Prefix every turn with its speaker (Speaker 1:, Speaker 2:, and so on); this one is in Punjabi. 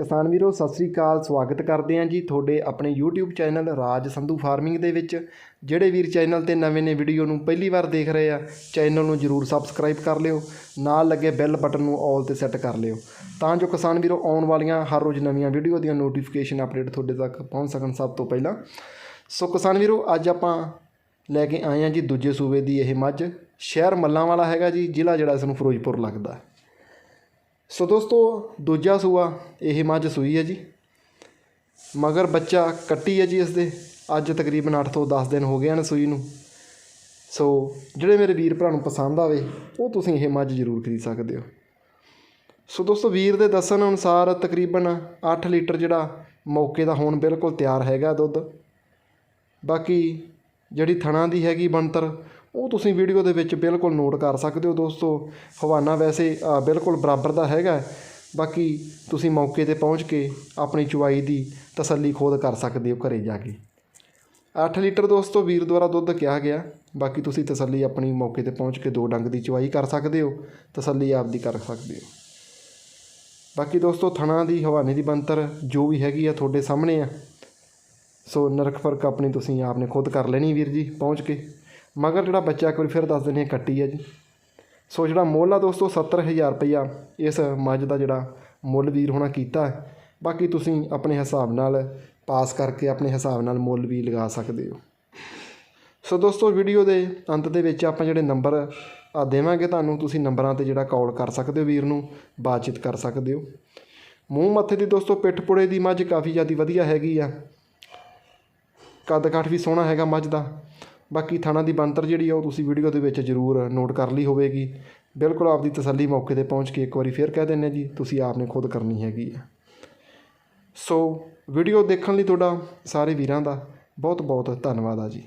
Speaker 1: ਕਿਸਾਨ ਵੀਰੋ, ਸਤਿ ਸ੍ਰੀ ਅਕਾਲ, ਸਵਾਗਤ ਕਰਦੇ ਹਾਂ ਜੀ ਤੁਹਾਡੇ ਆਪਣੇ YouTube channel Raj Sandhu farming ਦੇ ਵਿੱਚ। ਜਿਹੜੇ ਵੀਰ ਚੈਨਲ ਤੇ ਨਵੇਂ ਨੇ, ਵੀਡੀਓ ਨੂੰ ਪਹਿਲੀ ਵਾਰ ਦੇਖ ਰਹੇ ਆ, ਚੈਨਲ ਨੂੰ ਜਰੂਰ ਸਬਸਕ੍ਰਾਈਬ ਕਰ ਲਿਓ, ਨਾਲ ਲੱਗੇ ਬੈਲ ਬਟਨ ਨੂੰ ਆਲ ਤੇ ਸੈੱਟ ਕਰ ਲਿਓ। ਤਾਂ ਜੋ ਕਿਸਾਨ ਵੀਰੋ, ਆਉਣ ਵਾਲੀਆਂ ਹਰ ਰੋਜ਼ ਨਵੀਆਂ ਵੀਡੀਓ ਦੀਆਂ ਨੋਟੀਫਿਕੇਸ਼ਨ ਅਪਡੇਟ ਤੁਹਾਡੇ ਤੱਕ ਪਹੁੰਚ ਸਕਣ ਸਭ ਤੋਂ ਪਹਿਲਾਂ। ਸੋ ਕਿਸਾਨ ਵੀਰੋ, ਅੱਜ ਆਪਾਂ ਲੈ ਕੇ ਆਏ ਹਾਂ ਜੀ ਦੂਜੇ ਸੂਬੇ ਦੀ ਇਹ ਮੱਝ। ਸ਼ਹਿਰ ਮੱਲਾਂ ਵਾਲਾ ਹੈਗਾ ਜੀ, ਜ਼ਿਲ੍ਹਾ ਜਿਹੜਾ ਇਸ ਨੂੰ ਫਿਰੋਜ਼ਪੁਰ ਲੱਗਦਾ। ਸੋ ਦੋਸਤੋ, ਦੂਜਾ ਸੂਆ, ਇਹ ਮੱਝ ਸੂਈ ਹੈ ਜੀ। ਮਗਰ ਬੱਚਾ ਕੱਟੀ ਹੈ ਜੀ ਇਸ ਦੇ ਅੱਜ ਤਕਰੀਬਨ 8 ਤੋਂ 10 ਦਿਨ ਹੋ ਗਏ ਹਨ ਸੂਈ ਨੂੰ। ਸੋ, ਜਿਹੜੇ ਮੇਰੇ ਵੀਰ ਭਰਾ ਨੂੰ ਪਸੰਦ ਆਵੇ, ਉਹ ਤੁਸੀਂ ਇਹ ਮੱਝ ਜ਼ਰੂਰ ਖਰੀਦ ਸਕਦੇ ਹੋ। ਸੋ ਦੋਸਤੋ, ਵੀਰ ਦੇ ਦੱਸਣ ਅਨੁਸਾਰ ਤਕਰੀਬਨ 8 ਲੀਟਰ ਜਿਹੜਾ ਮੌਕੇ ਦਾ ਹੋਣ ਬਿਲਕੁਲ ਤਿਆਰ ਹੈਗਾ ਦੁੱਧ। ਬਾਕੀ ਜਿਹੜੀ ਥਣਾ ਦੀ ਹੈਗੀ ਬਣਤਰ ਉਹ ਤੁਸੀਂ ਵੀਡੀਓ ਦੇ ਵਿੱਚ ਬਿਲਕੁਲ ਨੋਟ ਕਰ ਸਕਦੇ ਹੋ ਦੋਸਤੋ। ਹਵਾਨਾ ਵੈਸੇ ਬਿਲਕੁਲ ਬਰਾਬਰ ਦਾ ਹੈਗਾ ਬਾਕੀ ਤੁਸੀਂ ਮੌਕੇ ਤੇ ਪਹੁੰਚ ਕੇ ਆਪਣੀ ਚੁਆਈ ਦੀ ਤਸੱਲੀ ਖੁਦ ਕਰ ਸਕਦੇ ਹੋ ਘਰੇ ਜਾ ਕੇ। 8 ਲੀਟਰ ਦੋਸਤੋ ਵੀਰ ਦੁਆਰਾ ਦੁੱਧ ਕਿਹਾ ਗਿਆ। ਬਾਕੀ ਤੁਸੀਂ ਤਸੱਲੀ ਆਪਣੀ ਮੌਕੇ ਤੇ ਪਹੁੰਚ ਕੇ ਦੋ ਡੰਗ ਦੀ ਚੁਆਈ ਕਰ ਸਕਦੇ ਹੋ। ਤਸੱਲੀ ਆਪਦੀ ਕਰ ਸਕਦੇ ਹੋ। ਬਾਕੀ ਦੋਸਤੋ ਥਣਾ ਦੀ, ਹਵਾਨੇ ਦੀ ਬਣਤਰ ਜੋ ਵੀ ਹੈਗੀ ਆ ਤੁਹਾਡੇ ਸਾਹਮਣੇ ਆ। ਸੋ ਨਰਕ ਫ਼ਰਕ ਆਪਣੀ ਤੁਸੀਂ ਆਪ ਨੇ ਖੁਦ ਕਰ ਲੈਣੀ ਵੀਰ ਜੀ, ਪਹੁੰਚ ਕੇ। ਮਗਰ ਜਿਹੜਾ ਬੱਚਾ ਇੱਕ ਵਾਰੀ ਫਿਰ ਦੱਸ ਦਿੰਦੇ ਕੱਟੀ ਹੈ ਜੀ। ਸੋ ਜਿਹੜਾ ਮੁੱਲ ਆ ਦੋਸਤੋ 70000 ਰੁਪਈਆ ਇਸ ਮੱਝ ਦਾ ਜਿਹੜਾ ਮੁੱਲ ਵੀਰ ਹੋਣਾ ਕੀਤਾ ਬਾਕੀ ਤੁਸੀਂ ਆਪਣੇ ਹਿਸਾਬ ਨਾਲ ਪਾਸ ਕਰਕੇ ਆਪਣੇ ਹਿਸਾਬ ਨਾਲ ਮੁੱਲ ਵੀ ਲਗਾ ਸਕਦੇ ਹੋ। ਸੋ ਦੋਸਤੋ, ਵੀਡੀਓ ਦੇ ਅੰਤ ਦੇ ਵਿੱਚ ਆਪਾਂ ਜਿਹੜੇ ਨੰਬਰ ਆ ਦੇਵਾਂਗੇ ਤੁਹਾਨੂੰ, ਤੁਸੀਂ ਨੰਬਰਾਂ ਤੇ ਜਿਹੜਾ ਕਾਲ ਕਰ ਸਕਦੇ ਹੋ ਵੀਰ ਨੂੰ, ਬਾਤਚੀਤ ਕਰ ਸਕਦੇ ਹੋ। ਮੂੰਹ ਮੱਥੇ ਦੀ ਦੋਸਤੋ, ਪਿੱਠ ਪੁੜੇ ਦੀ ਮੱਝ ਕਾਫੀ ਜ਼ਿਆਦਾ ਵਧੀਆ ਹੈਗੀ ਆ। ਕੱਦ ਕਾਠ ਵੀ ਸੋਹਣਾ ਹੈਗਾ ਮੱਝ ਦਾ। ਬਾਕੀ ਥਾਣਾ ਦੀ ਬਣਤਰ ਜਿਹੜੀ ਆ ਉਹ ਤੁਸੀਂ ਵੀਡੀਓ ਦੇ ਵਿੱਚ ਜ਼ਰੂਰ ਨੋਟ ਕਰ ਲਈ ਹੋਵੇਗੀ। ਬਿਲਕੁਲ ਆਪਦੀ ਤਸੱਲੀ ਮੌਕੇ ਤੇ ਪਹੁੰਚ ਕੇ ਇੱਕ ਵਾਰੀ ਫੇਰ ਕਹਿ ਦਿੰਦੇ ਜੀ, ਤੁਸੀਂ ਆਪ ਨੇ ਖੁਦ ਕਰਨੀ ਹੈਗੀ ਆ। ਸੋ, ਵੀਡੀਓ ਦੇਖਣ ਲਈ ਤੁਹਾਡਾ ਸਾਰੇ ਵੀਰਾਂ ਦਾ ਬਹੁਤ ਬਹੁਤ ਧੰਨਵਾਦ ਆ ਜੀ।